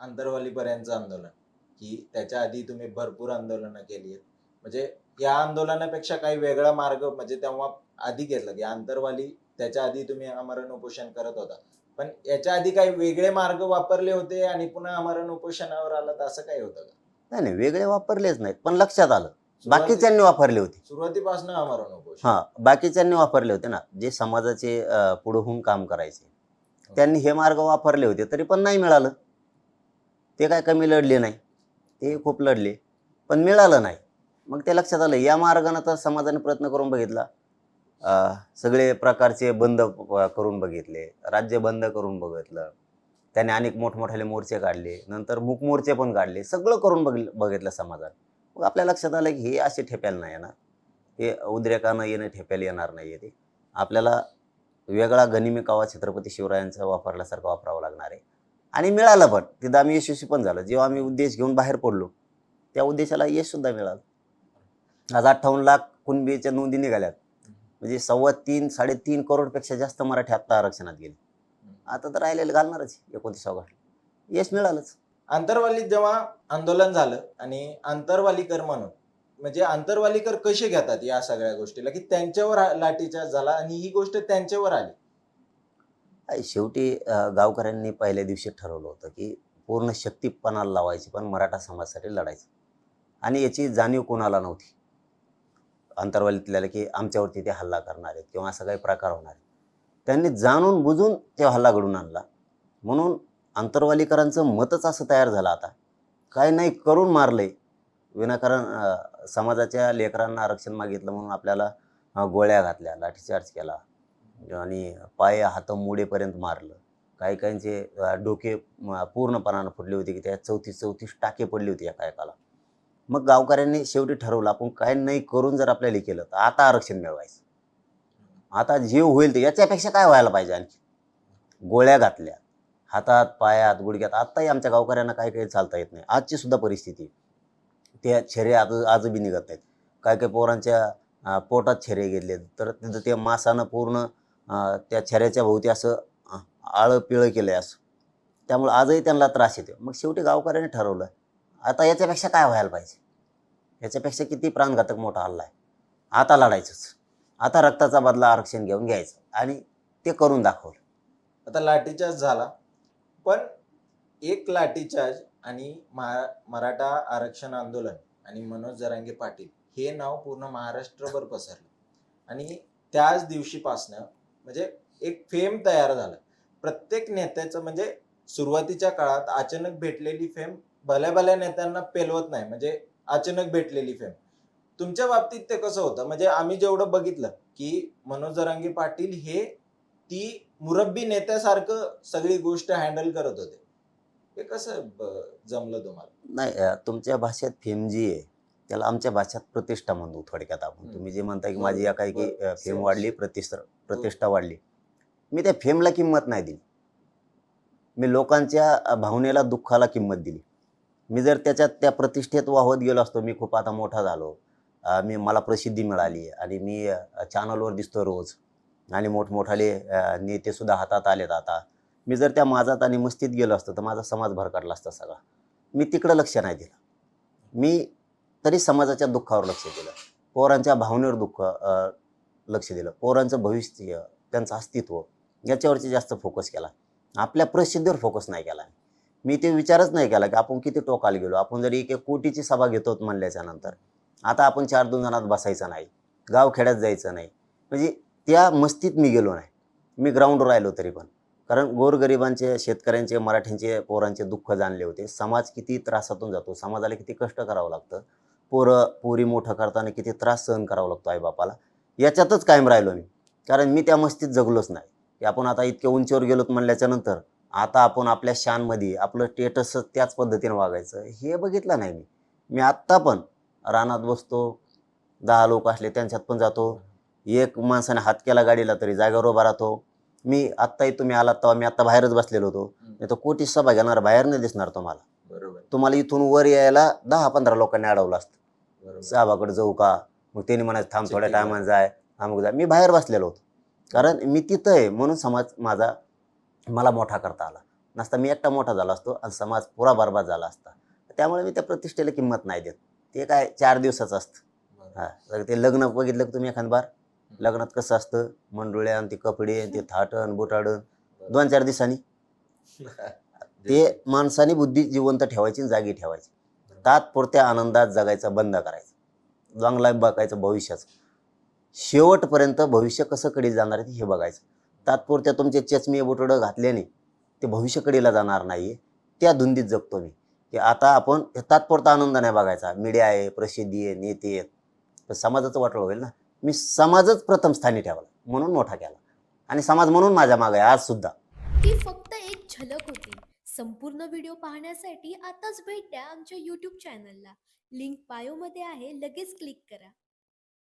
आंतरवालीपर्यंतचं आंदोलन की त्याच्या आधी तुम्ही भरपूर आंदोलनं केली आहेत. म्हणजे या आंदोलनापेक्षा काही वेगळा मार्ग म्हणजे तेव्हा आधी घेतलं की आंतरवाली त्याच्या आधी तुम्ही आमरण उपोषण करत होता. पण याच्या आधी काही वेगळे मार्ग वापरले होते आणि पुन्हा आमरण उपोषणावर आला तर असं काही होतं का? नाही नाही वेगळे वापरलेच नाहीत पण लक्षात आलं. बाकीच्यांनी वापरले होते. सुरुवातीपासून आमरण उपोषण. हा बाकीच्यांनी वापरले होते ना जे समाजाचे पुढे होऊन काम करायचे. त्यांनी हे मार्ग वापरले होते तरी पण नाही मिळालं. ते काय कमी लढले नाही. ते खूप लढले पण मिळालं नाही. मग ते लक्षात आलं या मार्गानं तर समाजाने प्रयत्न करून बघितला. सगळे प्रकारचे बंद करून बघितले राज्य बंद करून बघितलं. त्याने अनेक मोठमोठाले मोर्चे काढले नंतर मूक मोर्चे पण काढले सगळं करून बघ बघितलं समाजात. मग आपल्या लक्षात आलं की हे असे ठेप्याला नाही येणार हे उद्रेकानं येणं ठेप्याला येणार नाही आहे ते. आपल्याला वेगळा गनिमी कावा छत्रपती शिवरायांचा वापरल्यासारखं वापरावं लागणार आहे. आणि मिळालं पण. तिथं आम्ही यशस्वी पण झालं. जेव्हा आम्ही उद्देश घेऊन बाहेर पडलो त्या उद्देशाला यश सुद्धा मिळालं. आज अठ्ठावन्न लाख कुणबीच्या नोंदी निघाल्यात. म्हणजे सव्वा तीन साडेतीन करोडपेक्षा जास्त मराठी आत्ता आरक्षणात गेले. आता तर राहिलेलं घालणारच एकोणतीस ऑगस्ट यश मिळालंच. आंतरवालीत जेव्हा आंदोलन झालं आणि आंतरवालीकर म्हणून म्हणजे आंतरवालीकर कसे घेतात या सगळ्या गोष्टीला? की त्यांच्यावर लाठीचार्ज झाला आणि ही गोष्ट त्यांच्यावर आली. शेवटी गावकऱ्यांनी पहिल्या दिवशी ठरवलं होतं की पूर्ण शक्ती पणाला लावायची पण मराठा समाजासाठी लढायचं. आणि याची जाणीव कोणाला नव्हती. अंतरवालीतल्याला की आमच्यावरती ते हल्ला करणार आहेत किंवा असा काही प्रकार होणार आहे त्यांनी जाणून बुजून ते हल्ला घडून आणला. म्हणून अंतरवालीकरांचं मतच असं तयार झालं आता. काय नाही करून मारलंय. विनाकारण समाजाच्या लेकरांना आरक्षण मागितलं म्हणून आपल्याला गोळ्या घातल्या लाठीचार्ज केला. आणि पाय हात मोडेपर्यंत मारलं. काही काहींचे डोके पूर्णपणानं फुटले होते की त्या चौतीस चौतीस टाके पडली होती या कायकाला. मग गावकऱ्यांनी शेवटी ठरवलं आपण काय नाही करून जर आपल्याला केलं तर आता आरक्षण मिळवायचं. आता जीव होईल ते याच्यापेक्षा काय व्हायला पाहिजे आणखी? गोळ्या घातल्या हातात पायात गुडघ्यात. आत्ताही आमच्या गावकऱ्यांना काही काही चालता येत नाही. आजची सुद्धा परिस्थिती त्या छेरे आज आजबी निघत नाहीत. काही काही पोरांच्या पोटात छेरे गेले तर तिथं ते मासानं पूर्ण त्या छऱ्याच्या भोवती असं आळं पिळं केलं आहे असं. त्यामुळे आजही त्यांना त्रास येतो मग शेवटी गावकऱ्यांनी ठरवलं आता याच्यापेक्षा काय व्हायला पाहिजे? याच्यापेक्षा किती प्राणघातक मोठा हल्ला आहे? आता लढायचंच. आता रक्ताचा बदला आरक्षण घेऊन घ्यायचं आणि ते करून दाखवलं. आता लाठीचार्ज झाला पण एक लाठीचार्ज आणि महा मराठा आरक्षण आंदोलन आणि मनोज जरांगे पाटील हे नाव पूर्ण महाराष्ट्रभर पसरलं. आणि त्याच दिवशीपासनं म्हणजे एक फेम तयार झाला. प्रत्येक नेत्याचं म्हणजे सुरुवातीच्या काळात अचानक भेटलेली फेम भल्या भल्या नेत्यांना पेलवत नाही म्हणजे अचानक भेटलेली फेम. तुमच्या बाबतीत ते कसं होतं? म्हणजे आम्ही जेवढं बघितलं की मनोज पाटील हे ती मुरब्बी नेत्यासारखं सगळी गोष्ट हँडल करत होते. हे कसं जमलं तुम्हाला? नाही तुमच्या भाषेत फेम जी आहे त्याला आमच्या भाषेत प्रतिष्ठा म्हणतो थोडक्यात आपण. तुम्ही जे म्हणताय की बरोबर, माझी या काही की. फेम. वाढली प्रतिष्ठा प्रतिष्ठा वाढली. मी त्या फेमला किंमत नाही दिली. मी लोकांच्या भावनेला दुःखाला किंमत दिली. मी जर त्याच्यात त्या प्रतिष्ठेत वाहत गेलो असतो मी खूप आता मोठा झालो. मी मला प्रसिद्धी मिळाली आणि मी चॅनलवर दिसतो रोज. आणि मोठमोठाले अं, नेते सुद्धा हातात आलेत आता. मी जर त्या माझात आणि मस्तीत गेलो असतो तर माझा समाज भरकटला असता सगळा. मी तिकडं लक्ष नाही दिलं. मी तरी समाजाच्या दुःखावर लक्ष दिलं. पोरांच्या भावनेवर दुःख लक्ष दिलं. पोरांचं भविष्य त्यांचं अस्तित्व याच्यावरती जास्त फोकस केला. आपल्या प्रसिद्धीवर फोकस नाही केला. मी ते विचारच नाही केला की आपण किती टोकाला गेलो? आपण जरी एक एक कोटीची सभा घेतो म्हणल्याच्या नंतर आता आपण चार दोन जणात बसायचं नाही गावखेड्यात जायचं नाही. म्हणजे त्या मस्तीत मी गेलो नाही. मी ग्राउंडवर राहिलो तरी पण. कारण गोरगरिबांचे शेतकऱ्यांचे मराठ्यांचे पोरांचे दुःख जाणले होते. समाज किती त्रासातून जातो. समाजाला किती कष्ट करावं लागतं. पोरं पोरी मोठं करताना किती त्रास सहन करावा लागतो आईबापाला. याच्यातच कायम राहिलो मी. कारण मी त्या मस्तीत जगलोच नाही. की आपण आता इतक्या उंचीवर गेलोत म्हणल्याच्या नंतर आता आपण आपल्या शानमध्ये आपलं स्टेटस त्याच पद्धतीने वागायचं हे बघितलं नाही मी. मी आत्ता पण रानात बसतो दहा लोक असले त्यांच्यात पण जातो. एक माणसाने हात केला गाडीला तरी जागेवर उभा राहतो. मी आत्ताही तुम्ही आलात तेव्हा मी आत्ता बाहेरच बसलेलो होतो. नाही तर कोटी सभा घेणार बाहेर नाही दिसणार तुम्हाला. बरोबर. तुम्हाला इथून वर यायला दहा पंधरा लोकांनी अडवलं असतं. साहेबाकडे जाऊ का? मग त्यांनी म्हणायचं थांब थोड्या टायमाने जाय. अमुक जाय मी बाहेर बसलेलो होतो. कारण मी तिथं आहे म्हणून समाज माझा मला मोठा करता आला. नसता मी एकटा मोठा झाला असतो आणि समाज पुरा बरबाद झाला असता. त्यामुळे मी त्या प्रतिष्ठेला किंमत नाही देत. ते काय चार दिवसाचं असतं. हा ते लग्न बघितलं का तुम्ही एखाद बार? लग्नात कसं असतं? मंडोळ्या आणि ते कपडे आणि ते थाटण बोटाडण दोन चार दिवसांनी. ते माणसाने बुद्धी जिवंत ठेवायची आणि जागी ठेवायची. तात्पुरत्या आनंदात जगायचं बंद करायचं. चांगला बघायचं भविष्याचं. शेवटपर्यंत भविष्य कसं कडे जाणार आहे हे बघायचं. तात्पुरत्या तुमचे चष्मे बोटोडं घातल्याने ते भविष्यकडीला जाणार नाही त्या धुंदीत जगतो मी. की आता आपण हे तात्पुरता आनंद नाही बघायचा. मीडिया आहे प्रसिद्धी आहे नेते आहेत. तर समाजाचं वाटलं होईल ना? मी समाजच प्रथम स्थानी ठेवला. म्हणून मोठा केला. आणि समाज म्हणून माझ्या मागे आहे आज सुद्धा. ती फक्त एक झलक होती. संपूर्ण व्हिडिओ पाहण्यासाठी आताच भेट द्या आमच्या यूट्यूब चॅनलला लिंक बायोमध्ये आहे. लगेच क्लिक करा.